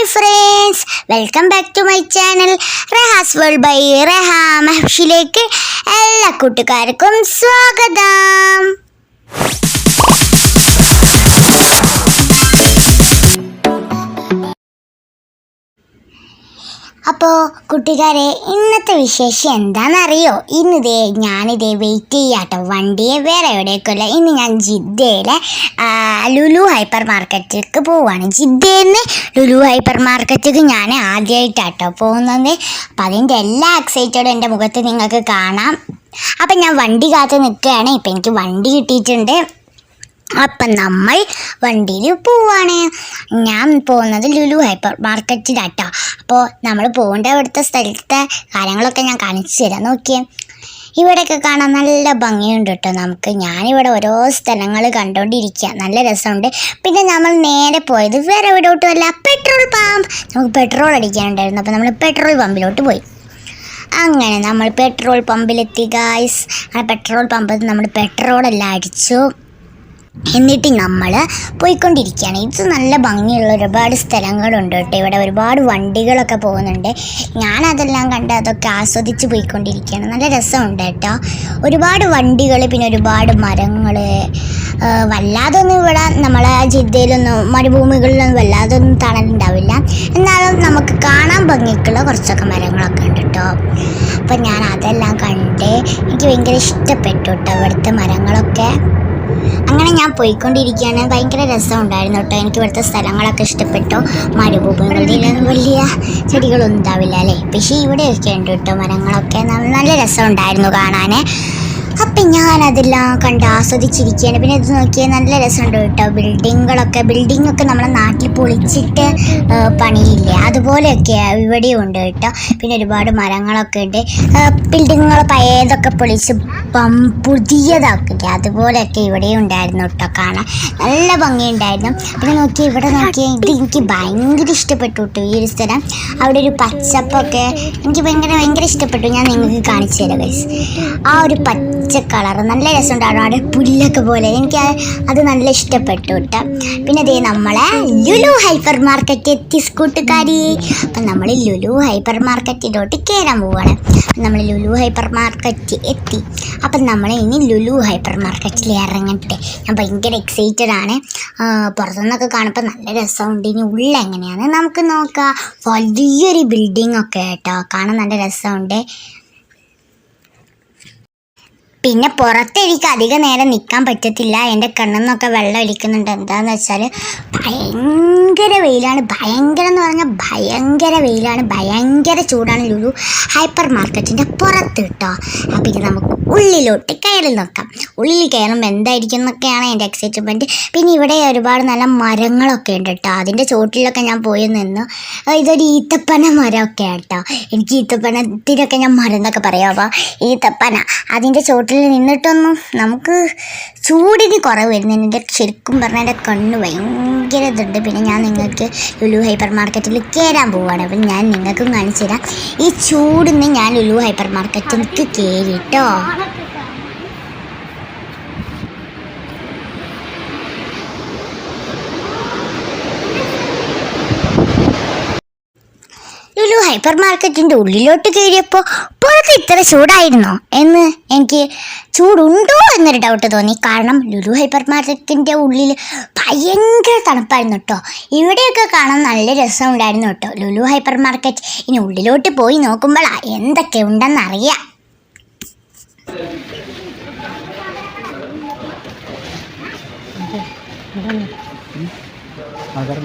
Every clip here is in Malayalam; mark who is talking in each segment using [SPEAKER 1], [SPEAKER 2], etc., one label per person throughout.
[SPEAKER 1] Hi friends welcome back to my channel Rahas World by Reha മഹഷിലേക്ക് എല്ലാ കൂട്ടുകാർക്കും സ്വാഗതം. അപ്പോൾ കുട്ടികാരെ ഇന്നത്തെ വിശേഷം എന്താണെന്നറിയോ? ഇന്നിതേ ഞാനിതേ വെയിറ്റ് ചെയ്യാട്ടോ. വണ്ടിയെ വേറെ എവിടേക്കല്ല. ഇന്ന് ഞാൻ ജിദ്ദയിലെ ലുലു ഹൈപ്പർ മാർക്കറ്റിലേക്ക് പോവാണ്. ജിദ്ദയിൽ നിന്ന് ലുലു ഹൈപ്പർ മാർക്കറ്റിലേക്ക് ഞാൻ ആദ്യമായിട്ടാട്ടോ പോകുന്നത്. അപ്പം അതിന്റെ എല്ലാ എക്സൈറ്റഡും എന്റെ മുഖത്ത് നിങ്ങൾക്ക് കാണാം. അപ്പം ഞാൻ വണ്ടി കാത്ത് നിൽക്കുകയാണ്. ഇപ്പം എനിക്ക് വണ്ടി കിട്ടിയിട്ടുണ്ട്. അപ്പം നമ്മൾ വണ്ടിയിൽ പോവാണ്. ഞാൻ പോകുന്നത് ലുലു ഹൈപ്പർ മാർക്കറ്റിലാട്ടോ അപ്പോൾ നമ്മൾ പോകേണ്ട ഇവിടുത്തെ സ്ഥലത്തെ കാര്യങ്ങളൊക്കെ ഞാൻ കാണിച്ചു തരാം. നോക്കിയേ. ഇവിടെയൊക്കെ കാണാൻ നല്ല ഭംഗിയുണ്ട് കേട്ടോ നമുക്ക്. ഞാനിവിടെ ഓരോ സ്ഥലങ്ങൾ കണ്ടുകൊണ്ടിരിക്കുക നല്ല രസമുണ്ട്. പിന്നെ നമ്മൾ നേരെ പോയത് വേറെ എവിടോട്ടുമല്ല പെട്രോൾ പമ്പ് നമുക്ക് പെട്രോൾ അടിക്കാനുണ്ടായിരുന്നു. അപ്പോൾ നമ്മൾ പെട്രോൾ പമ്പിലോട്ട് പോയി. അങ്ങനെ നമ്മൾ പെട്രോൾ പമ്പിലെത്തി ഗായ്സ് ആ പെട്രോൾ പമ്പിൽ നമ്മൾ പെട്രോളെല്ലാം അടിച്ചു. എന്നിട്ട് നമ്മൾ പോയിക്കൊണ്ടിരിക്കുകയാണ്. ഇത് നല്ല ഭംഗിയുള്ള ഒരുപാട് സ്ഥലങ്ങളുണ്ട് കേട്ടോ. ഇവിടെ ഒരുപാട് വണ്ടികളൊക്കെ പോകുന്നുണ്ട്. ഞാനതെല്ലാം കണ്ട് അതൊക്കെ ആസ്വദിച്ച് പോയിക്കൊണ്ടിരിക്കുകയാണ്. നല്ല രസമുണ്ട് കേട്ടോ. ഒരുപാട് വണ്ടികൾ പിന്നെ ഒരുപാട് മരങ്ങൾ വല്ലാതൊന്നും ഇവിടെ നമ്മളെ ജിദ്ദയിലൊന്നും മരുഭൂമികളിലൊന്നും വല്ലാതൊന്നും തണലുണ്ടാവില്ല. എന്നാലും നമുക്ക് കാണാൻ ഭംഗിക്കുള്ള കുറച്ചൊക്കെ മരങ്ങളൊക്കെ ഉണ്ട് കേട്ടോ. അപ്പം ഞാൻ അതെല്ലാം കണ്ട് എനിക്ക് ഭയങ്കര ഇഷ്ടപ്പെട്ടു കേട്ടോ ഇവിടുത്തെ മരങ്ങളൊക്കെ. അങ്ങനെ ഞാൻ പോയിക്കൊണ്ടിരിക്കുകയാണ്. ഭയങ്കര രസമുണ്ടായിരുന്നു കേട്ടോ. എനിക്ക് ഇവിടുത്തെ സ്ഥലങ്ങളൊക്കെ ഇഷ്ടപ്പെട്ടു. മരുഭൂമികളിലൊന്നും വലിയ ചെടികളൊന്നും ഉണ്ടാവില്ല അല്ലേ? പക്ഷേ ഇവിടെയൊക്കെ ഉണ്ട് കേട്ടോ മരങ്ങളൊക്കെ. നല്ല രസമുണ്ടായിരുന്നു കാണാൻ അപ്പം ഞാൻ അതെല്ലാം കണ്ട് ആസ്വദിച്ചിരിക്കുകയാണ്. പിന്നെ ഇത് നോക്കിയാൽ നല്ല രസമുണ്ട് കേട്ടോ. ബിൽഡിങ്ങുകളൊക്കെ ബിൽഡിങ്ങൊക്കെ നമ്മളെ നാട്ടിൽ പൊളിച്ചിട്ട് പണിയില്ലേ? അതുപോലെയൊക്കെ ഇവിടെയും ഉണ്ട് കേട്ടോ. പിന്നെ ഒരുപാട് മരങ്ങളൊക്കെ ഉണ്ട്. ബിൽഡിങ്ങുകൾ പഴയതൊക്കെ പൊളിച്ച് പുതിയതാക്കില്ലേ അതുപോലെയൊക്കെ ഇവിടെയും ഉണ്ടായിരുന്നു കേട്ടോ. കാണാൻ നല്ല ഭംഗിയുണ്ടായിരുന്നു. പിന്നെ നോക്കി ഇവിടെ നോക്കിയാൽ ഇത് എനിക്ക് ഭയങ്കര ഇഷ്ടപ്പെട്ടു കേട്ടോ ഈ ഒരു സ്ഥലം. അവിടെ ഒരു പച്ചപ്പൊക്കെ എനിക്ക് ഭയങ്കര ഭയങ്കര ഇഷ്ടപ്പെട്ടു. ഞാൻ നിങ്ങൾക്ക് കാണിച്ചു തരാം ഗൈസ് ആ ഒരു പച്ച കളർ നല്ല രസമുണ്ടായിരുന്നു. അവിടെ പുല്ലൊക്കെ പോലെ. എനിക്ക് അത് നല്ല ഇഷ്ടപ്പെട്ടു കേട്ടോ. പിന്നെ അതേ നമ്മളെ ലുലു ഹൈപ്പർ മാർക്കറ്റ് എത്തി സ്കൂട്ടുകാരി. അപ്പം നമ്മൾ ലുലു ഹൈപ്പർ മാർക്കറ്റിലോട്ട് കയറാൻ പോവാണ്. നമ്മൾ ലുലു ഹൈപ്പർ മാർക്കറ്റ് എത്തി. അപ്പം നമ്മൾ ഇനി ലുലു ഹൈപ്പർ മാർക്കറ്റിൽ ഇറങ്ങട്ടെ. ഞാൻ ഭയങ്കര എക്സൈറ്റഡ് ആണ്. പുറത്തുനിന്നൊക്കെ കാണുമ്പോൾ നല്ല രസമുണ്ട്. ഇനി ഉള്ള എങ്ങനെയാണ് നമുക്ക് നോക്കാം. വലിയൊരു ബിൽഡിംഗ് ഒക്കെ കേട്ടോ. കാണാൻ നല്ല രസമുണ്ട്. പിന്നെ പുറത്ത് എനിക്ക് അധിക നേരം നിൽക്കാൻ പറ്റത്തില്ല. എന്റെ കണ്ണെന്നൊക്കെ വെള്ളം ഒലിക്കുന്നുണ്ട്. എന്താന്ന് വെച്ചാൽ ഭയങ്കര വെയിലാണ്. ഭയങ്കര എന്ന് പറഞ്ഞാൽ ഭയങ്കര വെയിലാണ്. ഭയങ്കര ചൂടാണ് ലുലു ഹൈപ്പർ മാർക്കറ്റിന്റെ പുറത്ത് കേട്ടോ. അപ്പം ഇനി നമുക്ക് ഉള്ളിലോട്ട് കയറി നോക്കാം. ഉള്ളിൽ കയറുമ്പോൾ എന്തായിരിക്കും എന്നൊക്കെയാണ് എന്റെ എക്സൈറ്റ്മെന്റ് പിന്നെ ഇവിടെ ഒരുപാട് നല്ല മരങ്ങളൊക്കെ ഉണ്ട് കേട്ടോ. അതിന്റെ ചോട്ടിലൊക്കെ ഞാൻ പോയി നിന്നു ഇതൊരു ഈത്തപ്പന മരമൊക്കെയാണ് കേട്ടോ. എനിക്ക് ഈത്തപ്പനത്തിനൊക്കെ ഞാൻ മരം എന്നൊക്കെ പറയാം. അപ്പോൾ ഈത്തപ്പന അതിന്റെ ചോട്ടിൽ നിന്നിട്ടൊന്നും നമുക്ക് ചൂടിന് കുറവ് വരുന്നതിന് എന്റെ ശരിക്കും പറഞ്ഞാൽ എന്റെ കണ്ണ് ഭയങ്കര ഇതുണ്ട്. പിന്നെ ഞാൻ നിങ്ങൾക്ക് ലുലു ഹൈപ്പർ മാർക്കറ്റിൽ കയറാൻ പോവുകയാണ്. അപ്പം ഞാൻ നിങ്ങൾക്കും കാണിച്ചു തരാം. ഈ ചൂടിന്ന് ഞാൻ ലുലു ഹൈപ്പർ മാർക്കറ്റിലേക്ക് കയറിട്ടോ ലുലു ഹൈപ്പർ മാർക്കറ്റിന്റെ ഉള്ളിലോട്ട് കയറിയപ്പോൾ പുറത്ത് ഇത്ര ചൂടായിരുന്നോ എന്ന് എനിക്ക് ചൂടുണ്ടോ എന്നൊരു ഡൗട്ട് തോന്നി കാരണം ലുലു ഹൈപ്പർ മാർക്കറ്റിന്റെ ഉള്ളിൽ ഭയങ്കര തണുപ്പായിരുന്നു കേട്ടോ ഇവിടെയൊക്കെ കാണാൻ നല്ല രസമുണ്ടായിരുന്നു കേട്ടോ ലുലു ഹൈപ്പർ മാർക്കറ്റ് ഇനി ഉള്ളിലോട്ട് പോയി നോക്കുമ്പോഴാ എന്തൊക്കെ ഉണ്ടെന്നറിയാം
[SPEAKER 2] ആധാരം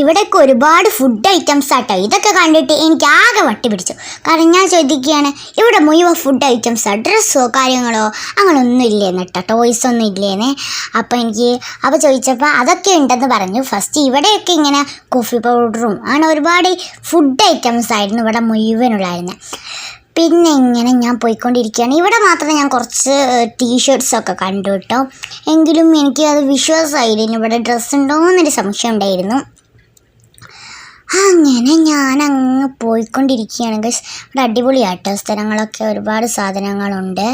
[SPEAKER 1] ഇവിടെയൊക്കെ ഒരുപാട് ഫുഡ് ഐറ്റംസ് ആട്ടോ. ഇതൊക്കെ കണ്ടിട്ട് എനിക്ക് ആകെ വട്ടി പിടിച്ചു കാരണം ഞാൻ ചോദിക്കുകയാണ് ഇവിടെ മുഴുവൻ ഫുഡ് ഐറ്റംസ് ഡ്രസ്സോ കാര്യങ്ങളോ? അങ്ങനെ ഒന്നും ഇല്ലേന്ന് കേട്ടോ. ടോയ്സ് ഒന്നും ഇല്ലേന്ന്. അപ്പോൾ എനിക്ക് അപ്പോൾ ചോദിച്ചപ്പോൾ അതൊക്കെ ഉണ്ടെന്ന് പറഞ്ഞു. ഫസ്റ്റ് ഇവിടെയൊക്കെ ഇങ്ങനെ കോഫി പൗഡറും അങ്ങനെ ഒരുപാട് ഫുഡ് ഐറ്റംസ് ആയിരുന്നു ഇവിടെ മുഴുവനുള്ളായിരുന്നത്
[SPEAKER 2] പിന്നെ ഇങ്ങനെ ഞാൻ പോയിക്കൊണ്ടിരിക്കുകയാണ്. ഇവിടെ മാത്രമേ ഞാൻ കുറച്ച് ടീഷർട്ട്സൊക്കെ കണ്ടു കേട്ടോ. എങ്കിലും എനിക്ക് അത് വിശ്വാസമായിരുന്നു ഇവിടെ ഡ്രസ്സ് ഉണ്ടോ എന്നൊരു സംശയം ഉണ്ടായിരുന്നു. അങ്ങനെ ഞാൻ അങ്ങ് പോയിക്കൊണ്ടിരിക്കുകയാണ് ഗൈസ് ഇവിടെ അടിപൊളിയാട്ടോ സ്ഥലങ്ങളൊക്കെ ഒരുപാട് സാധനങ്ങളുണ്ട്.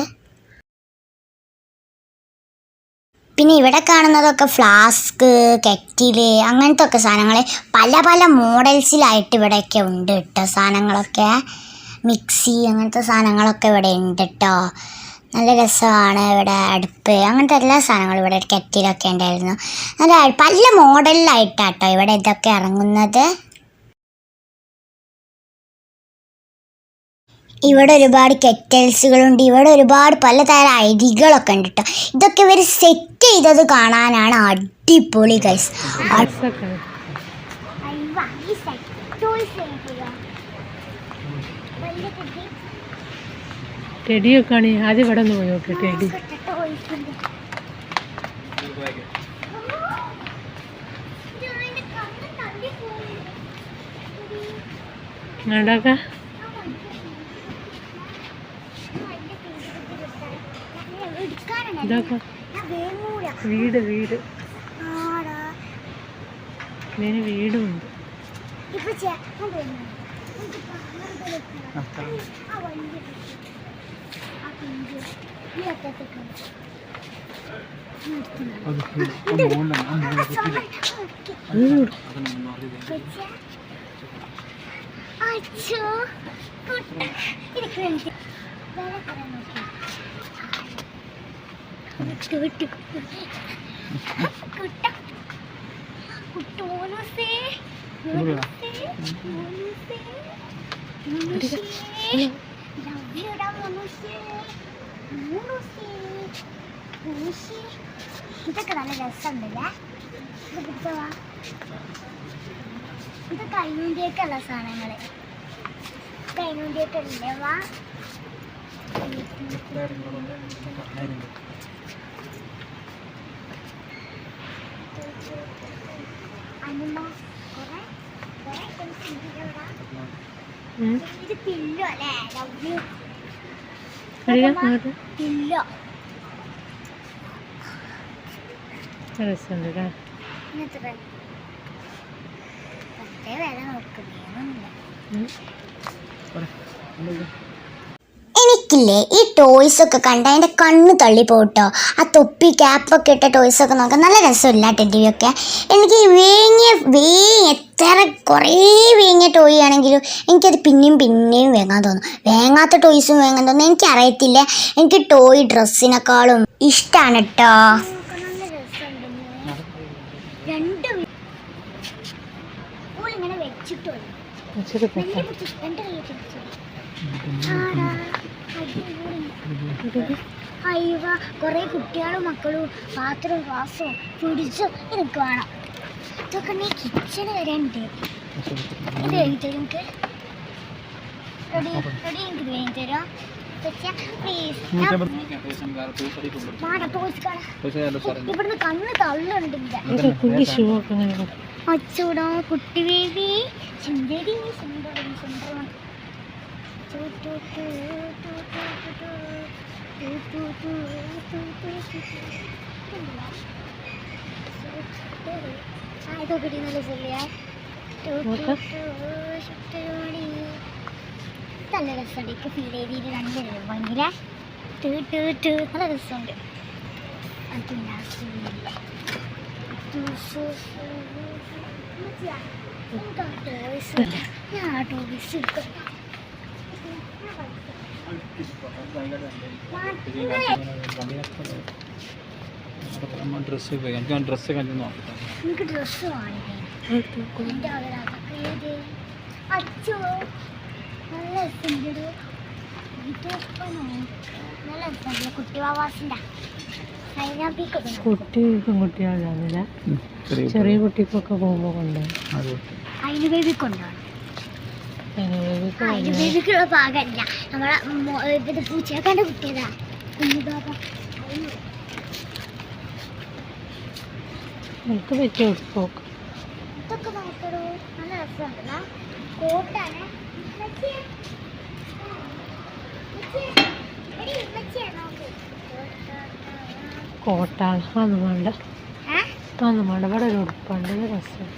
[SPEAKER 2] പിന്നെ ഇവിടെ കാണുന്നതൊക്കെ ഫ്ലാസ്ക് കെറ്റിൽ അങ്ങനത്തെ ഒക്കെ സാധനങ്ങൾ പല പല മോഡൽസിലായിട്ട് ഇവിടെയൊക്കെ ഉണ്ട് കേട്ടോ സാധനങ്ങളൊക്കെ. മിക്സി അങ്ങനത്തെ സാധനങ്ങളൊക്കെ ഇവിടെ ഉണ്ട് കേട്ടോ നല്ല രസമാണ് ഇവിടെ അടുപ്പ്. അങ്ങനത്തെ എല്ലാ സാധനങ്ങളും ഇവിടെ കെറ്റിലൊക്കെ ഉണ്ടായിരുന്നു. നല്ല പല മോഡലിലായിട്ടാട്ടോ ഇവിടെ ഇതൊക്കെ ഇറങ്ങുന്നത്. ഇവിടെ ഒരുപാട് കെറ്റൽസുകളുണ്ട്. ഇവിടെ ഒരുപാട് പലതരം അരികളൊക്കെ ഉണ്ട് കേട്ടോ ഇതൊക്കെ ഇവർ സെറ്റ് ചെയ്തത് കാണാനാണ് അടിപൊളി ഗൈസ്
[SPEAKER 3] ടെഡിയൊക്കെ ആണ്. ആദ്യം ഇവിടെ ഒന്ന് പോയി നോക്കി ടെഡി. വേണ്ടാക്ക. ഇതൊക്കെ. വീട് വീട്. ഇതിന് വീടുമുണ്ട്.
[SPEAKER 2] ഇപ്പൊ ചേട്ടൻ നെക്സ്റ്റ് വിട്ടു കുട്ട. കുട്ടോനസേ ഇതൊക്കെ നല്ല രസമുണ്ടല്ലേ? ഇത് കൈനൂന്തിയൊക്കെയുള്ള സാധനങ്ങൾ. കൈനൂന്തിയൊക്കെ ഉണ്ടേ വാ?
[SPEAKER 3] രസമുണ്ട് കേട്ടോ
[SPEAKER 2] പ്രത്യേക
[SPEAKER 3] നോക്കുന്നില്ല
[SPEAKER 2] എനിക്കില്ലേ ഈ ടോയ്സ് ഒക്കെ കണ്ട എന്റെ കണ്ണ് തള്ളിപ്പോട്ടോ. ആ തൊപ്പി ക്യാപ്പൊക്കെ ഇട്ട ടോയ്സ് ഒക്കെ നോക്കാൻ നല്ല രസമില്ല ഒക്കെ എനിക്ക് ഈ വേങ്ങിയ വേങ്ങ എത്ര കുറേ വേങ്ങിയ ടോയ് ആണെങ്കിലും എനിക്കത് പിന്നെയും പിന്നെയും വേങ്ങാൻ തോന്നും. വേങ്ങാത്ത ടോയ്സും വേങ്ങാൻ തോന്നും. എനിക്കറിയത്തില്ല. എനിക്ക് ടോയ് ഡ്രസ്സിനെക്കാളും ഇഷ്ടമാണ് കേട്ടോ രണ്ട് ഇങ്ങനെ വെച്ചിട്ടോ
[SPEAKER 3] ഇച്ചിരി കുറേ
[SPEAKER 2] അയ്യവ കുറെ കുട്ടികളും മക്കളും പാത്രവും ഗ്ലാസും പിടിച്ചും എനിക്ക് വേണം. ഇതൊക്കെ നീ കിച്ചണ് വരാനുണ്ട് ഇത് വേണ്ടി തരും. എനിക്ക് റെഡി റെഡി എനിക്ക് വേണ്ടി തരാം പ്ലീസ് ഇവിടുന്ന് കണ്ണ് തള്ളുണ്ട്. അച്ചൂടാ കുട്ടി ബേബി. സുന്ദരി സുന്ദരി സുന്ദരം ഇതൊക്കെ നല്ല ചെല്ലിയ നല്ല രസമുണ്ട് എനിക്ക് ഫീൽ ചെയ്തിട്ട് നല്ല ഭയങ്കര നല്ല രസമുണ്ട് അതില്ല ഞാൻ ആട്ടോ
[SPEAKER 4] ബിസ് എടുക്കാം ഡ്രസ്സ്
[SPEAKER 2] എനിക്ക് ആ ഡ്രസ്സ്
[SPEAKER 3] കണ്ടു നോക്കട്ടെ ചെറിയ കുട്ടിക്കൊക്കെ പോകുമ്പോ കൊണ്ടേ
[SPEAKER 2] അതിന് ബേബി
[SPEAKER 3] കൊണ്ടുപോകണം
[SPEAKER 2] ബേബിക്കുള്ള നമ്മളെ ഇത് പൂച്ചക്കാന്റെ കുട്ടിയതാ. കുഞ്ഞു ബാബ. അതിന്
[SPEAKER 3] എനിക്ക് പറ്റിയ ഉടുപ്പൊക്കെ
[SPEAKER 2] ഇതൊക്കെ നോക്കടോ. നല്ല രസമുണ്ടല്ലോ കോട്ടാണ്. കോട്ടാൾ അതൊന്നും വേണ്ട അതൊന്നും വേണ്ട ഇവിടെ ഒരു ഉടുപ്പുണ്ട്. രസം.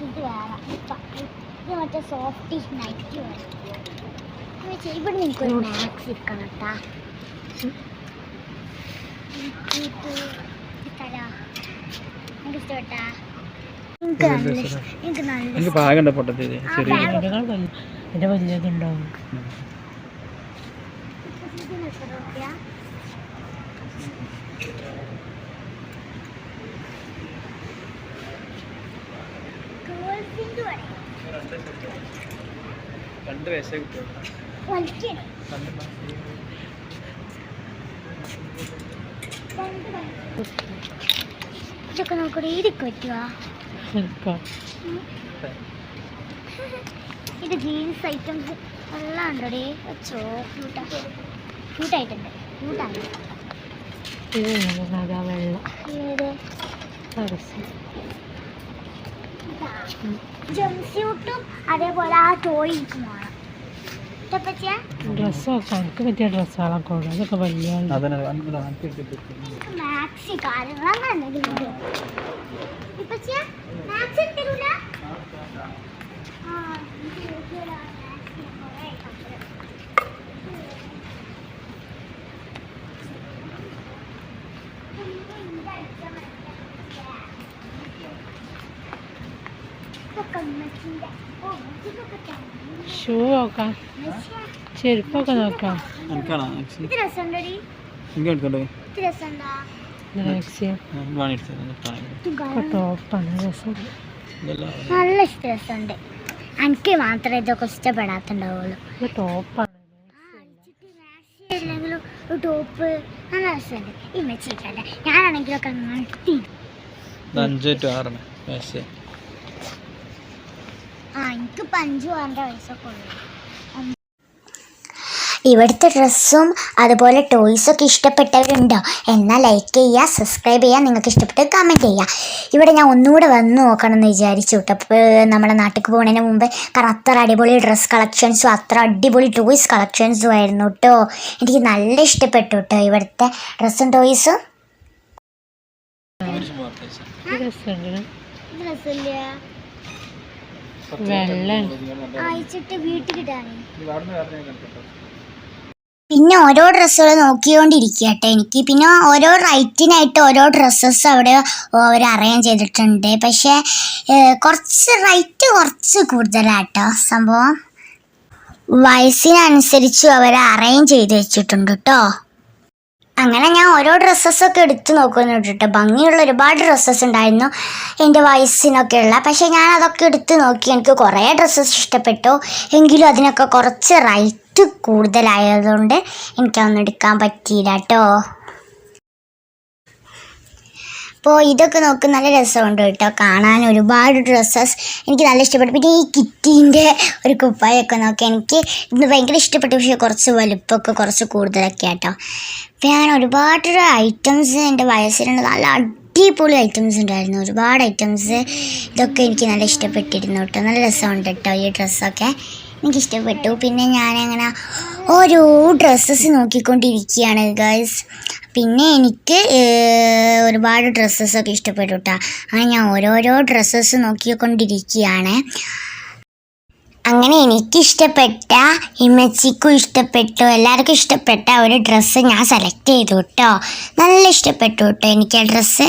[SPEAKER 1] ഇത് വേറെ ഇത് മറ്റേ സോഫ്റ്റ് നൈറ്റ് ഇവിടെ നിങ്ങൾക്ക് ഒരു മാക്സ് ഇരിക്കണം കേട്ടാ എനിക്ക് ഇഷ്ടപ്പെട്ടാ എനിക്ക്
[SPEAKER 4] പാകണ്ട പൊട്ടത്തിൽ ചെറിയ
[SPEAKER 2] ഇതിന്റെ വലിയതുണ്ടാവും?
[SPEAKER 4] രണ്ട് വയസ്സേ കിട്ടും
[SPEAKER 1] വലിക്കണേ? രണ്ട് വയസ്സ്. ഇതൊക്കെ നോക്കട്ടെ ഇതൊക്കെ പറ്റുവാ?
[SPEAKER 2] നിൽക്കാം
[SPEAKER 1] ഇത് ജീൻസ് ഐറ്റംസ് എല്ലാം ഉണ്ടോടേ ചോ ക്യൂട്ടാ ക്യൂട്ടായിട്ടുണ്ട്. ക്യൂട്ടാണ്. ജംസ്യൂട്ടും അതേപോലെ ആ ഇതപ്പച്ചാ
[SPEAKER 2] ഡ്രസ്സൊക്കെ എനിക്ക് പറ്റിയ ഡ്രസ്സുകളൊക്കെ ഉള്ളു അതൊക്കെ വലിയ
[SPEAKER 1] ഉണ്ടോ. ഇതൊക്കെ ഉമ്മച്ചീന്റെ. ഓ, ഉമ്മച്ചിക്കൊക്കെ.
[SPEAKER 2] ഷൂ നോക്കാം. ചെരുപ്പൊക്കെ നോക്കാം. ടോപ്പാണ് രസം.
[SPEAKER 1] നല്ല രസമുണ്ട്. എനിക്ക് മാത്രമേ ഇതൊക്കെ ഇഷ്ടപ്പെടാത്തുണ്ടാവുള്ളൂ.
[SPEAKER 2] ഇത് ടോപ്പാണ്
[SPEAKER 1] ഇല്ലെങ്കിലും ഒരു ടോപ്പ് നല്ല രസമുണ്ട്. ഈ മെച്ചിട്ടല്ല ഞാനാണെങ്കിലൊക്കെ
[SPEAKER 4] അഞ്ച്
[SPEAKER 1] എനിക്ക് പഞ്ചു പോകേണ്ട വയസ്സൊക്കെ ഉള്ളു. ഇവിടുത്തെ ഡ്രസ്സും അതുപോലെ ടോയ്സൊക്കെ ഇഷ്ടപ്പെട്ടവരുണ്ടോ? എന്നാൽ ലൈക്ക് ചെയ്യുക സബ്സ്ക്രൈബ് ചെയ്യുക നിങ്ങൾക്ക് ഇഷ്ടപ്പെട്ട് കമന്റ് ചെയ്യുക. ഇവിടെ ഞാൻ ഒന്നുകൂടെ വന്ന് നോക്കണം എന്ന് വിചാരിച്ചു കേട്ടപ്പോൾ നമ്മുടെ നാട്ടിൽ പോകുന്നതിന് മുമ്പ് കാരണം അത്ര അടിപൊളി ഡ്രസ്സ് കളക്ഷൻസും അത്ര അടിപൊളി ടോയ്സ് കളക്ഷൻസും ആയിരുന്നു കേട്ടോ എനിക്ക് നല്ല ഇഷ്ടപ്പെട്ടു കേട്ടോ ഇവിടുത്തെ ഡ്രസ്സും ടോയ്സും ഡ്രസ്സില്ല
[SPEAKER 2] വെള്ളം
[SPEAKER 1] പിന്നെ ഓരോ ഡ്രസ്സുകൾ നോക്കിക്കൊണ്ടിരിക്കട്ടെ എനിക്ക് പിന്നെ ഓരോ റൈറ്റിനായിട്ട് ഓരോ ഡ്രസ്സസ് അവിടെ അവർ അറേഞ്ച് ചെയ്തിട്ടുണ്ട്. പക്ഷേ കുറച്ച് റൈറ്റ് കുറച്ച് കൂടുതലാട്ടോ സംഭവം. വയസ്സിനനുസരിച്ച് അവർ അറേഞ്ച് ചെയ്ത് വെച്ചിട്ടുണ്ട് കേട്ടോ അങ്ങനെ ഞാൻ ഓരോ ഡ്രസ്സസ്സൊക്കെ എടുത്തു നോക്കുന്നുണ്ട് കേട്ടോ. ഭംഗിയുള്ള ഒരുപാട് ഡ്രസ്സസ് ഉണ്ടായിരുന്നു എന്റെ വയസ്സിനൊക്കെ ഉള്ള പക്ഷേ ഞാൻ അതൊക്കെ എടുത്ത് നോക്കി എനിക്ക് കുറേ ഡ്രസ്സസ് ഇഷ്ടപ്പെട്ടു. എങ്കിലും അതിനൊക്കെ കുറച്ച് റൈറ്റ് കൂടുതലായതുകൊണ്ട് എനിക്കതൊന്നും എടുക്കാൻ പറ്റിയില്ല കേട്ടോ. അപ്പോൾ ഇതൊക്കെ നോക്ക് നല്ല രസമുണ്ട് കേട്ടോ. കാണാൻ ഒരുപാട് ഡ്രസ്സസ്. എനിക്ക് നല്ല ഇഷ്ടപ്പെട്ടു. പിന്നെ ഈ കിറ്റീന്റെ ഒരു കുപ്പായൊക്കെ നോക്കി. എനിക്ക് ഇത് ഭയങ്കര ഇഷ്ടപ്പെട്ടു. പക്ഷേ കുറച്ച് വലുപ്പമൊക്കെ കുറച്ച് കൂടുതലൊക്കെ ആട്ടോ. അപ്പോൾ ഞാൻ ഒരുപാട് ഐറ്റംസ് എന്റെ വയസ്സിലുണ്ട് നല്ല അടിപൊളി ഐറ്റംസ് ഉണ്ടായിരുന്നു. ഒരുപാട് ഐറ്റംസ് ഇതൊക്കെ എനിക്ക് നല്ല ഇഷ്ടപ്പെട്ടിരുന്നു കേട്ടോ. നല്ല രസമുണ്ട് കേട്ടോ ഈ ഡ്രസ്സൊക്കെ. എനിക്ക് ഇഷ്ടപ്പെട്ടു. പിന്നെ ഞാനങ്ങനെ ഓരോ ഡ്രസ്സസ് നോക്കിക്കൊണ്ടിരിക്കുകയാണ് ഗൈസ് പിന്നെ എനിക്ക് ഒരുപാട് ഡ്രസ്സസൊക്കെ ഇഷ്ടപ്പെട്ടു കേട്ടോ അങ്ങനെ ഞാൻ ഓരോരോ ഡ്രസ്സസ് നോക്കിക്കൊണ്ടിരിക്കുകയാണ്. അങ്ങനെ എനിക്കിഷ്ടപ്പെട്ട ഇമ്മച്ചിക്കും ഇഷ്ടപ്പെട്ടു. എല്ലാവർക്കും ഇഷ്ടപ്പെട്ട ഒരു ഡ്രസ്സ് ഞാൻ സെലക്ട് ചെയ്തു കേട്ടോ നല്ല ഇഷ്ടപ്പെട്ടു കേട്ടോ എനിക്ക് ആ ഡ്രസ്സ്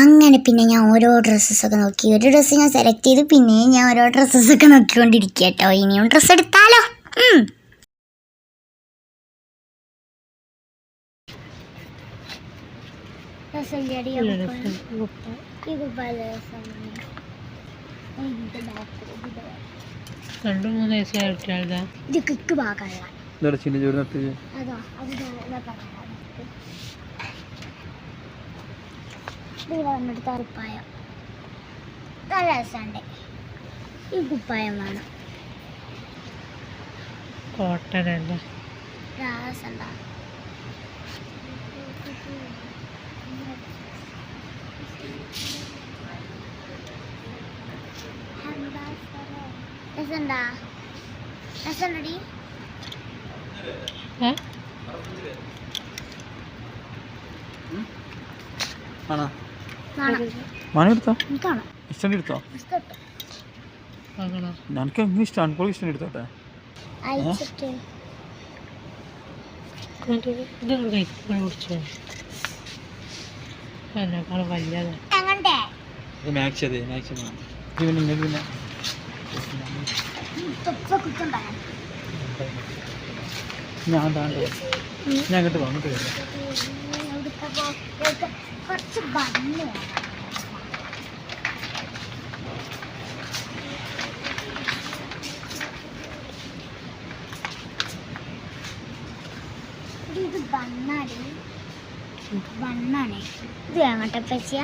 [SPEAKER 1] അങ്ങനെ പിന്നെ ഞാൻ ഓരോ ഡ്രസ്സസൊക്കെ നോക്കി. ഒരു ഡ്രസ്സ് ഞാൻ സെലക്ട് ചെയ്ത് പിന്നെ ഞാൻ ഓരോ ഡ്രസ്സസൊക്കെ നോക്കിക്കൊണ്ടിരിക്കുക കേട്ടോ ഇനിയും ഡ്രസ്സ് എടുത്താലോ? രണ്ടു മൂന്ന്
[SPEAKER 2] നല്ല
[SPEAKER 1] കുപ്പായം?
[SPEAKER 2] രസം കുപ്പായം.
[SPEAKER 1] ഈ കുപ്പായം രസമാണ്. ഇത് back, ഇത് back.
[SPEAKER 2] രണ്ട് മൂന്ന് വയസ്സായ കുട്ടികളുടെ
[SPEAKER 1] ഇത് കിക്ക് ഭാഗമുള്ള
[SPEAKER 4] ഇതോടെ ചിന്തി ചോറ് നിർത്തി
[SPEAKER 1] അതോ അത് ഇതാ
[SPEAKER 2] പറഞ്ഞെടുത്ത കുപ്പായം നല്ല രസമുണ്ട്. ഈ കുപ്പായം വേണം.
[SPEAKER 3] കോട്ടൺ അല്ലേ?
[SPEAKER 2] രസമുണ്ടോ. രസമുണ്ടാ? രസമുണ്ടടി.
[SPEAKER 4] ആണോ മണി എടുത്തോ? ഇഷ്ടം എടുത്തോ? എനിക്ക് എങ്ങനെ ഇഷ്ടം? എനിക്ക് ഇഷ്ടം എടുത്തോട്ടെ? മാക്സ് അതെ മാക്സ് പിന്നെ പിന്നെ. ഞാൻ താണ്ട്. ഞാൻ അങ്ങോട്ട് പോ,
[SPEAKER 2] കുറച്ച് ബണ്ണ് ഇത് ബണ്ണാടി ബണ്ണാണേ ഇത് വേങ്ങട്ടെ പച്ചിയ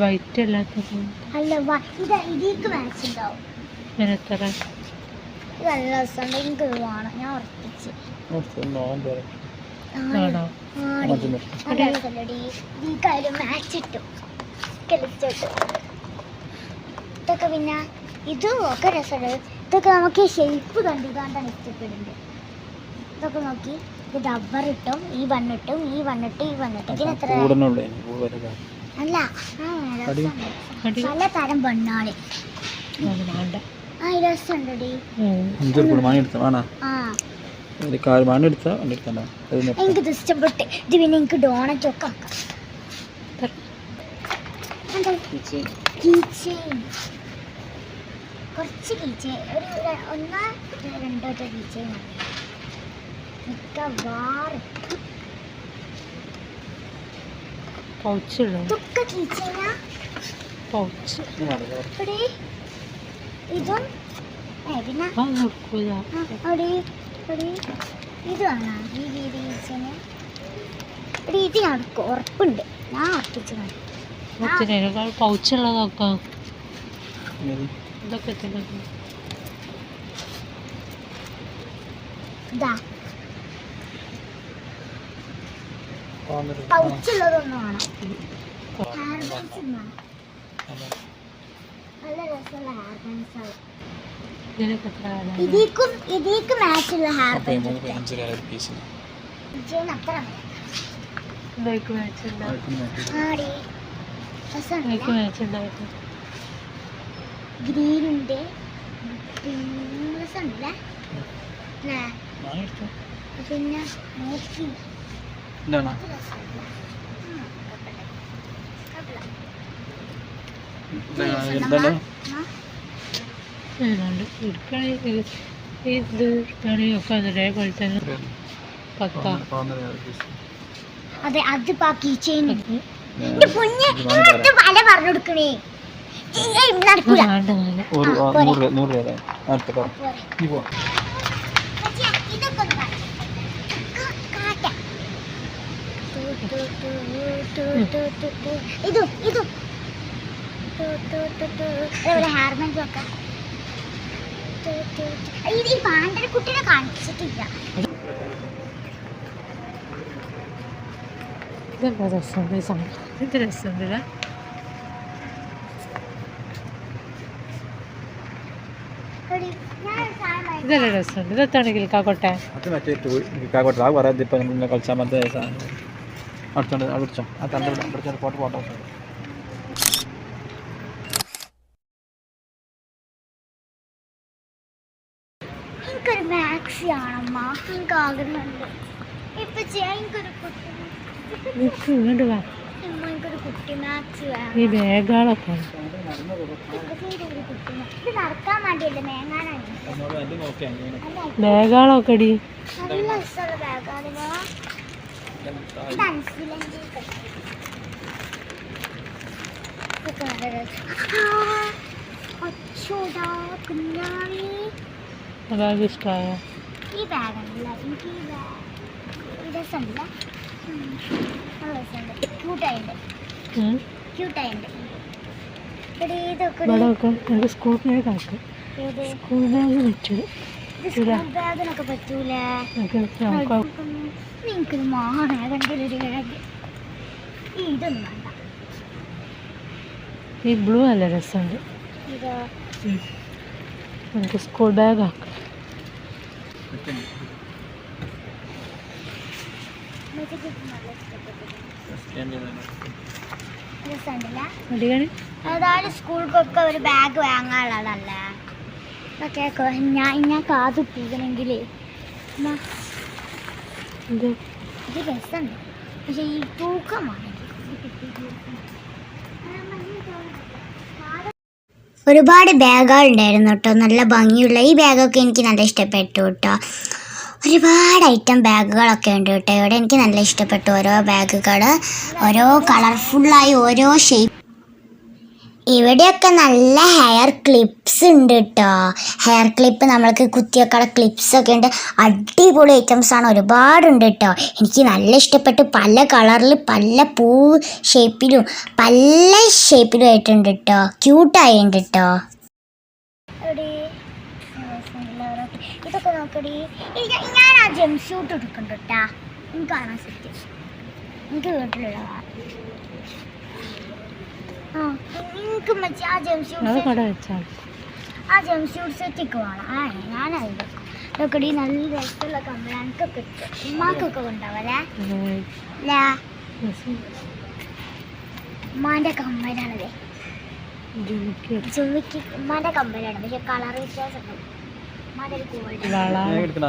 [SPEAKER 3] വൈറ്റ് അല്ലാത്തത്.
[SPEAKER 2] അല്ല വാ ഇത് ഇതിക്ക് ഇത് നല്ല രസമുണ്ട്. എനിക്ക് ഇത് വേണം. ഞാൻ ഉറപ്പിച്ച്.
[SPEAKER 3] ആണോ?
[SPEAKER 2] ആടി ഈ കാര്യം മാച്ച് ഇട്ടു കളിച്ചിട്ടു. ഇതൊക്കെ പിന്നെ ഇതും ഒക്കെ രസമുണ്ട്. ഇതൊക്കെ നമുക്ക് ഷേപ്പ് കണ്ടുകാണ്ടാണ് ഇഷ്ടപ്പെടുന്നത് ഇതൊക്കെ നോക്കി. ഇത് റബ്ബർ ഇട്ടും ഈ വണ്ണിട്ടും ഈ വണ്ണിട്ടും ഈ വണ്ണിട്ടും ഇതിന് എത്ര അല്ല. രസമുണ്ട്. പല തരം
[SPEAKER 3] ബണ്ണാൾ
[SPEAKER 2] ആ
[SPEAKER 4] ആണോ
[SPEAKER 2] ആ.
[SPEAKER 4] ഒരു കാൽ മണി എടുത്താ വണ്ടി എടുത്തോ അത് നിർത്താം.
[SPEAKER 2] ഇഷ്ടപ്പെട്ട്. ഇത് പിന്നെ എനിക്ക് ഡോണറ്റ് ഒക്കെ കുറച്ച് കീച്ചെയിൻ ഒരു ഒന്നോ രണ്ടോ കീച്ചെയിൻ മതി. മിക്കവാറും
[SPEAKER 3] പൗച്ചുള്ളൂ പൗച്ച്.
[SPEAKER 4] ഇത് ഇത്?
[SPEAKER 2] ഇതും പിന്നെ? അവിടെ ഇവിടെ ഇത് വേണം ഈ രീതി കീച്ചെയിന് ഇവിടെ ഇത് ഞാൻ ഉറപ്പുണ്ട്. ഞാൻ ഉറപ്പിച്ചു
[SPEAKER 3] പൗച്ചിനേക്കാൾ പൗച്ചുള്ളതൊക്കെ
[SPEAKER 4] ഇത്
[SPEAKER 3] ഇതൊക്കെ
[SPEAKER 2] ഇതാ. പൗച്ചുള്ളതൊന്നും വേണം. ഹെയർ ബാൻഡ്സ് വേണം.
[SPEAKER 4] അതെ.
[SPEAKER 2] നല്ല രസമുള്ള ഹെയർ ബാൻഡ്സ് ഇതിക്കും ഇതിക്ക് മാച്ചുള്ള ഗ്രീൻ ഉണ്ട്. പിന്നെ എന്താണോ അല്ലേ ഇത്
[SPEAKER 3] എടുക്കുകയാണെങ്കിൽ ഒക്കെ അതേപോലെ തന്നെ.
[SPEAKER 2] അതെ അത് പാക്കി.
[SPEAKER 3] അത്
[SPEAKER 2] ഇന്നത്തെ വില പറഞ്ഞു കൊടുക്കണേ. ഇതും ഇതും. ടു, ടു, ഈ പാണ്ടര കുട്ടീനെ കാണിച്ചിട്ടില്ല.
[SPEAKER 3] ഇതെന്താ രസമുണ്ട് ഈ സാധനം ഇത്? രസമുണ്ടല്ലേ
[SPEAKER 2] എടി, ഞാനൊരു സാധനം വാങ്ങി-
[SPEAKER 3] ഇതെല്ലാം രസമുണ്ട് ഇതെത്താണെങ്കിൽ കാക്കോട്ടെ
[SPEAKER 4] അത് മറ്റേ ടൂ- ഈ കാക്കോട്ടെ ആ പറയാം ഇപ്പം നിങ്ങൾ കളിച്ചാൽ മതി സാധനം. അടുത്തോണ്ട് അത് പിടിച്ചോ. ആ തണ്ട പിടിച്ചോ ഫോട്ടോ ഫോട്ടോ
[SPEAKER 2] എനിക്കൊരു മാക്സി ആണമ്മ എനിക്ക് ആഗ്രഹമുണ്ട് ഇപ്പൊ എനിക്കൊരു കുട്ടി
[SPEAKER 3] ഇങ്ങോട്ട് വാ.
[SPEAKER 2] എനിക്കൊരു കുട്ടി മാക്സി വേണം
[SPEAKER 3] ഈ
[SPEAKER 2] കുട്ടി ഇത് നടക്കാൻ വേണ്ടിയല്ലേ മേങ്ങാനാണ്
[SPEAKER 3] ബാഗുകളൊക്കെ അടി
[SPEAKER 2] നല്ല രസമുള്ള രസം ആ, അച്ചോടാ കുഞ്ഞാണി
[SPEAKER 3] ബാഗ് ഇഷ്ടമായോ
[SPEAKER 2] ഈ ബാഗാണല്ല എനിക്ക് ഈ ബാഗ് ഉം. നല്ല രസമുണ്ട്. ക്യൂട്ടായിട്ടുണ്ട്
[SPEAKER 3] ഉം.
[SPEAKER 2] ക്യൂട്ടായിട്ടുണ്ട് എടി ഇതൊക്കെ
[SPEAKER 3] ഇവിടെ ഒക്കെ എനിക്ക് സ്കൂൾ ബാഗ് ആക്കും.
[SPEAKER 2] ഏത്?
[SPEAKER 3] സ്കൂൾ ബാഗ് വെച്ചു
[SPEAKER 2] ഇത് സ്കൂൾ ബാഗിനൊക്കെ പറ്റൂലേ?
[SPEAKER 3] നമുക്ക്
[SPEAKER 2] നിങ്ങൾക്കൊരു മാണ കണ്ടൊരു ബാഗ് ഇതൊന്നും വേണ്ട.
[SPEAKER 3] ഈ ബ്ലൂ നല്ല രസമുണ്ട്.
[SPEAKER 2] ഇതോ.
[SPEAKER 3] നമുക്ക് സ്കൂൾ ബാഗ് ആക്കാം
[SPEAKER 2] ഏതായാലും സ്കൂൾക്കൊക്കെ ഒരു ബാഗ് വാങ്ങാനുള്ളതല്ലേ? ഞാൻ ഞാൻ കാതുപ്പിക്കണമെങ്കിൽ
[SPEAKER 3] ഇത്
[SPEAKER 2] ഇത് രസമുണ്ട് പക്ഷെ ഈ തൂക്കമാണ് ഒരുപാട് ബാഗുകൾ ഉണ്ടായിരുന്നു കേട്ടോ. നല്ല ഭംഗിയുള്ള ഈ ബാഗൊക്കെ എനിക്ക് നല്ല ഇഷ്ടപ്പെട്ടു കേട്ടോ. ഒരുപാട് ഐറ്റം ബാഗുകളൊക്കെ ഉണ്ട് കേട്ടോ. ഇവിടെ എനിക്ക് നല്ല ഇഷ്ടപ്പെട്ടു ഓരോ ബാഗുകൾ ഓരോ കളർഫുള്ളായി ഓരോ ഷേപ്പ് ഇവിടെയൊക്കെ നല്ല ഹെയർ ക്ലിപ്സ് ഉണ്ട് കേട്ടോ ഹെയർ ക്ലിപ്പ് നമ്മൾക്ക് കുത്തിയൊക്കെയുള്ള ക്ലിപ്സ് ഒക്കെ ഉണ്ട്. അടിപൊളി ഐറ്റംസ് ആണ് ഒരുപാടുണ്ട് കേട്ടോ എനിക്ക് നല്ല ഇഷ്ടപ്പെട്ടു പല കളറിൽ പല പൂ ഷേപ്പിലും പല ഷേപ്പിലും ആയിട്ടുണ്ട് കേട്ടോ ക്യൂട്ടായിട്ടുണ്ട് കേട്ടോ ഇതൊക്കെ നോക്കടി. ഞാൻ ആ ജംപ് ഷൂട്ട് എടുക്കണ്ട കേട്ടാ എനിക്ക് കാണാൻ സെറ്റ് എനിക്ക് വീട്ടിലുള്ള ആ. എനിക്ക് മച്ചി ആ ജംപ് ഷൂട്ട് ആ ജംപ് ഷൂട്ട് സെറ്റൊക്കെ വേണം ആ ഞാനത് വെക്കും നോക്കടി നല്ല രസമുള്ള കമ്മൽ എനിക്കൊക്കെ ഇട്ടു ഉമ്മാക്കൊക്കെ ഉണ്ടാവല്ലേ ലാ. ഉമ്മാന്റെ കമ്മലാണത്
[SPEAKER 3] ജുമിക്ക്
[SPEAKER 2] ചുമിക്ക് ഉമ്മാന്റെ കമ്മലാണ് പക്ഷെ കളർ വ്യത്യാസമുണ്ട്. ഉമ്മാന്റെ ഒരു ഗോൾഡ്
[SPEAKER 3] വള
[SPEAKER 4] എടുക്കണ?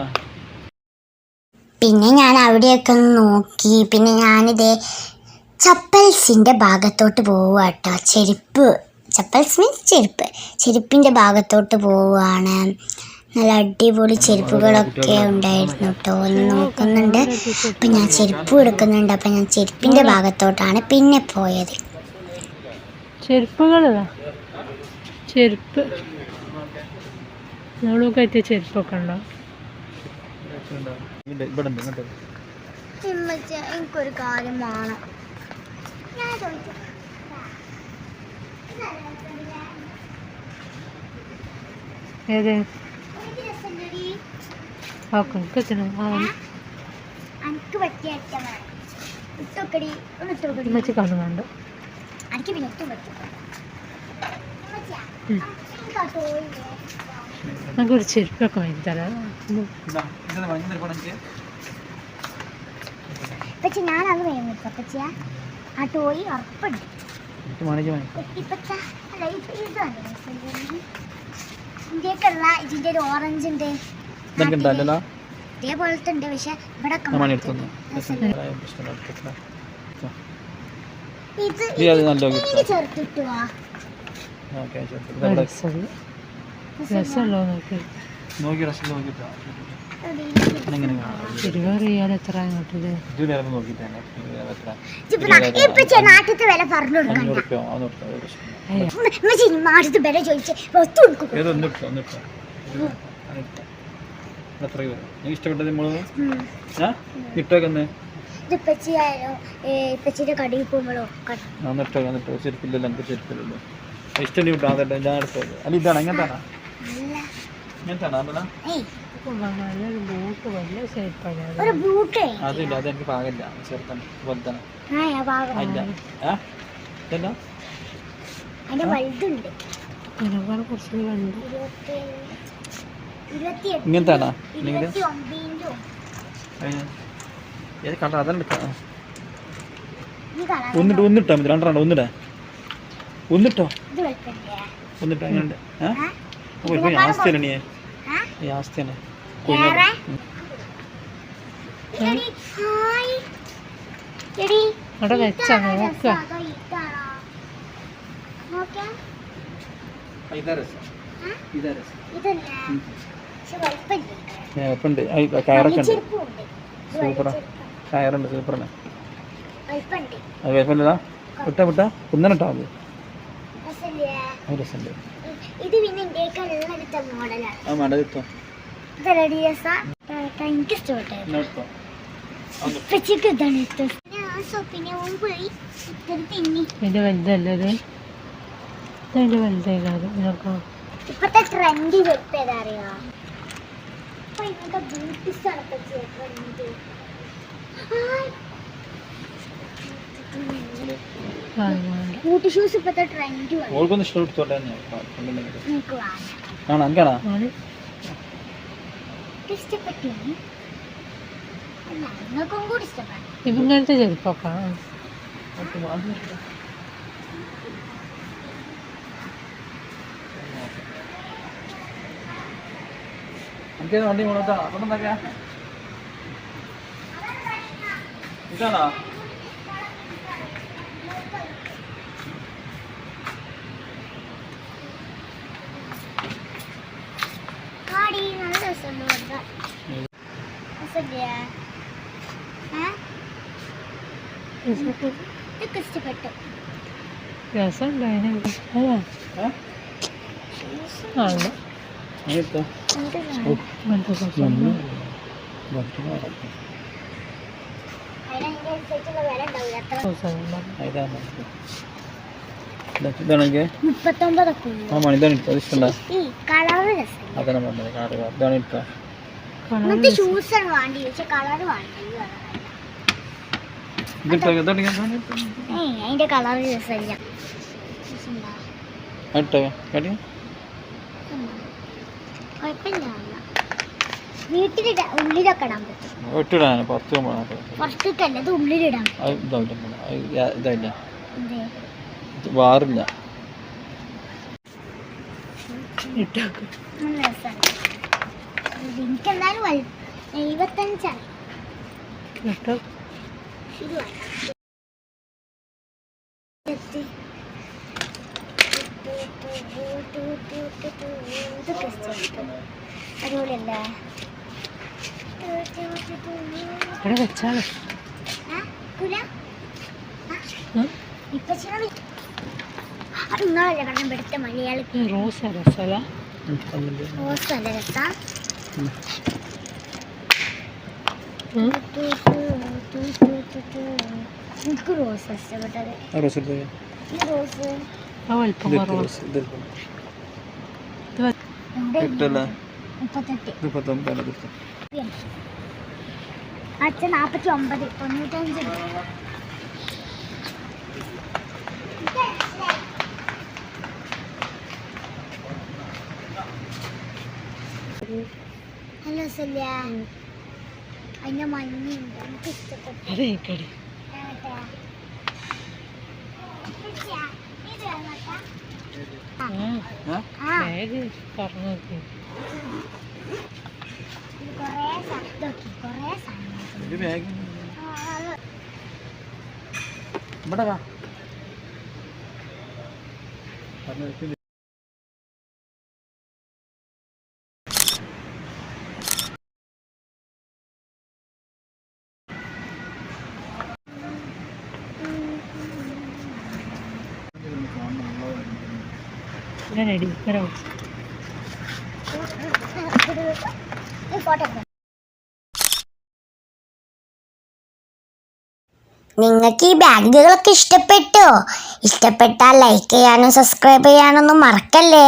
[SPEAKER 2] പിന്നെ ഞാൻ അവിടെയൊക്കെ നോക്കി. പിന്നെ ഞാനിത് ചപ്പൽസിന്റെ ഭാഗത്തോട്ട് പോവുക കേട്ടോ ചെരുപ്പ്. ചപ്പൽസ് മീൻസ് ചെരുപ്പ്. ചെരുപ്പിന്റെ ഭാഗത്തോട്ട് പോവുകയാണ്. നല്ല അടിപൊളി ചെരുപ്പുകളൊക്കെ ഉണ്ടായിരുന്നു കേട്ടോ. ഒന്ന് നോക്കുന്നുണ്ട്. അപ്പം ഞാൻ ചെരുപ്പ് എടുക്കുന്നുണ്ട്. അപ്പം ഞാൻ ചെരുപ്പിന്റെ ഭാഗത്തോട്ടാണ് പിന്നെ പോയത്.
[SPEAKER 3] ചെരുപ്പുകളതാ ചെരുപ്പ്. നമ്മളൊക്കെ എത്തിയ ചെരുപ്പൊക്കെ ഉണ്ടോ?
[SPEAKER 2] എനിക്കൊരു കാര്യം വേണം.
[SPEAKER 3] ഏത്? ഓക്കെ കിട്ടണം
[SPEAKER 2] എനിക്ക് പറ്റിയ
[SPEAKER 3] ഉമ്മച്ചി കാണുന്നുണ്ട്.
[SPEAKER 2] എനിക്ക് പിന്നെ പറ്റും.
[SPEAKER 3] നമുക്കൊരു ചെരുപ്പൊക്കെ വാങ്ങിത്തരാം
[SPEAKER 2] ഞാൻ അത് വേണം ആ ടോയ് ഉറപ്പുണ്ട് ഇന്ത്യക്കുള്ള ഇതിന്റെ ഒരു ഓറഞ്ച് ഉണ്ട്. ഇതേപോലത്തെ ഉണ്ട് പക്ഷെ ഇവിടെ
[SPEAKER 4] ആ മണി എടുത്തു
[SPEAKER 2] ഇത്
[SPEAKER 4] ഇത് അത് നല്ല
[SPEAKER 2] ഇത് ചെറുത്തിട്ടുവാ
[SPEAKER 4] ഓക്കെ ശരി
[SPEAKER 3] രസം നോക്കി.
[SPEAKER 4] നോക്കി റഷ് നോക്കിട്ടോ ഇഷ്ടപ്പെട്ടത്
[SPEAKER 2] കടയിൽ പോകുമ്പോഴോ?
[SPEAKER 4] ചെരുപ്പില്ലല്ലോ എനിക്ക് ചെരുപ്പില്ലല്ലോ. ഇഷ്ടം ഞാൻ എടുത്തത് അല്ല ഇതാണ്
[SPEAKER 2] എങ്ങനെ
[SPEAKER 4] എങ്ങനത്താണ് അതല്ല അതെനിക്ക് പാകില്ല. ചെറുതാണ് വലുതാണ്.
[SPEAKER 2] ഞാൻ
[SPEAKER 4] ഇങ്ങനത്താണോ ഏത് കളർ
[SPEAKER 2] കളർ
[SPEAKER 4] ഒന്നിട്ട് ഒന്നിട്ടോ? മതി. രണ്ടെണ്ണം ഒന്നിടേ. ഒന്നിട്ടോ? ഒന്നിട്ടോ? എങ്ങനെയുണ്ട്?
[SPEAKER 2] ആ?
[SPEAKER 4] ഓ ഇപ്പൊ ഈ ആസ്തിയാണ്. നീ
[SPEAKER 2] ആ?
[SPEAKER 4] ഈ ആസ്തിയാണ്
[SPEAKER 2] വേറെ? എടി, ഹായ്. എടി,
[SPEAKER 3] അവിടെ വെച്ചാ
[SPEAKER 2] വലുപ്പമില്ലേ?
[SPEAKER 4] ഉണ്ട് കയറൊക്കെ ഉണ്ട്. സൂപ്പറാ. കയറുണ്ട് സൂപ്പറാണ്. അത് കുഴപ്പമില്ലതാ വിട്ടാ വിട്ടാ. കുന്നനട്ടോ? അത് രസമുണ്ട്.
[SPEAKER 2] ഇത് പിന്നെ ഇന്ത്യയ്ക്ക് ഉള്ളെടുത്ത മോഡലാണ്.
[SPEAKER 4] ആ വേണ്ട കിട്ടോ
[SPEAKER 2] ഇതല്ലേ രസം എനിക്ക് ഇഷ്ടപ്പെട്ടത്.
[SPEAKER 4] ഇന്നോട്ടോ
[SPEAKER 2] ഇപ്പച്ചിക്ക് ഇതാണ് ഇഷ്ടം. ആ സോപ്പിനെ പോയി ഇത്ര തിന്നി.
[SPEAKER 3] ഇത് ഇതിന്റെ വലുതായില്ല ഇതൊക്കെ.
[SPEAKER 2] ഇപ്പത്തെ ട്രെൻഡ് ചെരുപ്പ് ഏതാ അറിയോ? ഇപ്പൊ ഇങ്ങനത്തെ ബ്യൂട്ടിസ്റ്റ് ആണ് ട്രെൻഡ്
[SPEAKER 3] വാങ്ങാണ്ട്
[SPEAKER 2] ബൂട്ട് ഷൂസ് ഇപ്പത്തെ ട്രെൻഡ്
[SPEAKER 4] ഓൾക്കൊന്നും ഇഷ്ടം എടുത്തോട്ടെ ആണോ? എനിക്കാണോ?
[SPEAKER 3] ഇങ്ങനത്തെ ചെരുപ്പൊക്കെ.
[SPEAKER 4] എനിക്ക് വണ്ടി കൊണ്ടുവന്നാ. കൊണ്ടുവന്നൊക്കെ ഇതാണോ
[SPEAKER 2] കാടി നല്ല രസമുണ്ട് വെറുതെ രസമില്ലേ? ഏ? ഇതൊക്കെ ഇഷ്ടപ്പെട്ടു
[SPEAKER 3] രസമുണ്ട് അതിന് അതാ
[SPEAKER 4] ഏ?
[SPEAKER 3] ആണ് ഇങ്ങനത്തെ
[SPEAKER 2] ഷൂസ് ആണ് വേണ്ടി. പക്ഷെ കളറ് വേണ്ടി അതിന്റെ കളറ് രസമില്ല വീട്ടിലിട ഉള്ളിലൊക്കെ ഇടാൻ പറ്റും.
[SPEAKER 4] ഇട്ടിടാൻ
[SPEAKER 2] പുറത്തേക്കല്ല ഇത്
[SPEAKER 4] അത് ഇതായില്ല? വാറില്ല.
[SPEAKER 2] രസമാണ് എനിക്ക് എന്തായാലും ഇഷ്ടപ്പെട്ടു. അടിപൊളിയല്ലേ?
[SPEAKER 3] ഇവിടെ ഈ റോസ രസമല്ല
[SPEAKER 2] റോസ് രസാ? എനിക്ക് റോസ് ഇഷ്ടപ്പെട്ടത്
[SPEAKER 4] റോസ്
[SPEAKER 2] ഈ റോസ്
[SPEAKER 3] ആ വലിപ്പം കുറവാണ്
[SPEAKER 4] റോസ് ഇതെടുത്തോ
[SPEAKER 3] ഇത് വെ-
[SPEAKER 2] ഇവിടെ
[SPEAKER 4] എട്ടല്ല
[SPEAKER 2] മുപ്പത്തെട്ട്
[SPEAKER 4] ഇത് പത്തൊമ്പത് എടുത്തോ
[SPEAKER 2] അച്ഛൻ നാൽപ്പത്തി ഒമ്പത് തൊണ്ണൂറ്റഞ്ച് ഹലോ സല്യ അതിന്റെ മഞ്ഞുണ്ട് എനിക്ക് ഇഷ്ടപ്പെട്ടു
[SPEAKER 3] അതെ കടി ആ
[SPEAKER 4] ഏ?
[SPEAKER 2] ആ
[SPEAKER 3] ബാഗ് പറഞ്ഞു നോക്കി
[SPEAKER 2] ഇത് കുറേ കുറേ സാധനങ്ങൾ
[SPEAKER 4] ഇത് ബാഗ്
[SPEAKER 2] ആ, അത്.
[SPEAKER 4] ഇവിടെ വാ. പറഞ്ഞു
[SPEAKER 3] വരാം
[SPEAKER 2] ഫോട്ടോ നിങ്ങൾക്ക് ഈ ബാഗുകളൊക്കെ ഇഷ്ടപ്പെട്ടോ? ഇഷ്ടപ്പെട്ടാൽ ലൈക്ക് ചെയ്യാനും സബ്സ്ക്രൈബ് ചെയ്യാനൊന്നും മറക്കല്ലേ?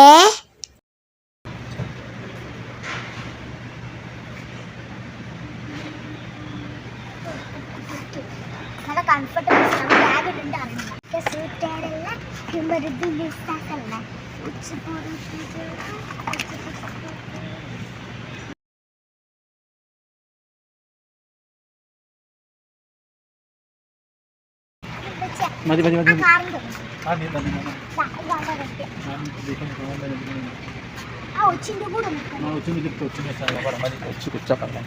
[SPEAKER 2] നല്ല കംഫർട്ടബിൾ ബാഗ് ഇട്ടുണ്ട് അറിയില്ല
[SPEAKER 4] മതി മതി
[SPEAKER 2] കാറിന്റെ
[SPEAKER 4] മതി മതി മതി. ഞാൻ ഇതിലേക്ക് പോകാൻ പറ്റുന്നില്ല.
[SPEAKER 2] ആ ഒച്ചിന്റെ കൂടെ നിൽക്കണം.
[SPEAKER 4] ആ, ഒച്ചും ഇതിട്ട് ഒച്ചും വെച്ചാൽ പറ മതി. ഒച്ചു കുച്ച പറഞ്ഞ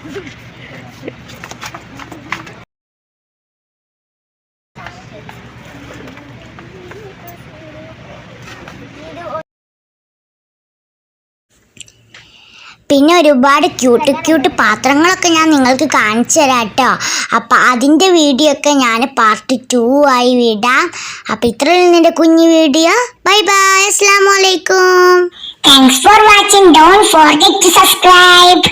[SPEAKER 2] പിന്നെ ഒരുപാട് ക്യൂട്ട് ക്യൂട്ട് പാത്രങ്ങളൊക്കെ ഞാൻ നിങ്ങൾക്ക് കാണിച്ചു തരാം കേട്ടോ അപ്പം അതിന്റെ വീഡിയോ ഒക്കെ ഞാൻ പാർട്ട് ടു ആയി വിടാം. അപ്പം ഇത്രയുള്ള എന്റെ കുഞ്ഞു വീഡിയോ ബൈ ബൈ അസ്സാം വലൈക്കും thanks for watching don't forget to subscribe